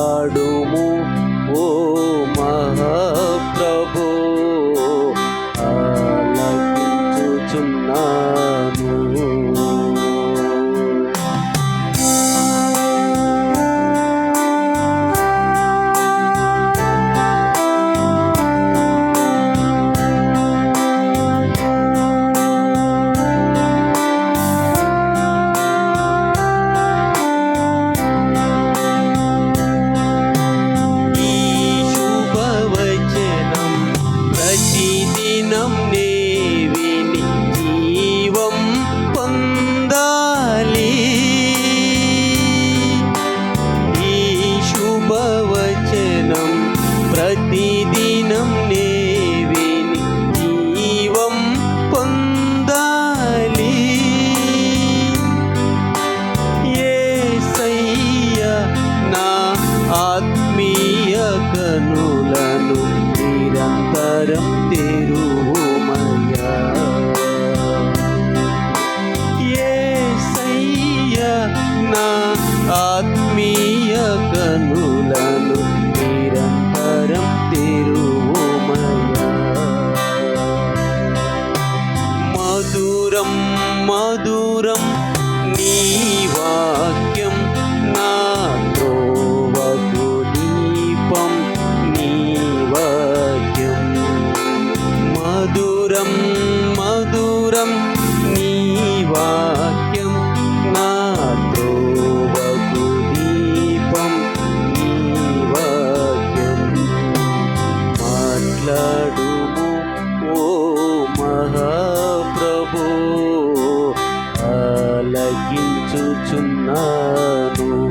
పాడుము ఓ మహాప్రభు. కరం తెరుమయ్యా ఏసయ్యా నా ఆత్మీయ కనులను నిరంతరం తెరుమయ్యా మధురం మధు కూర్చున్నాను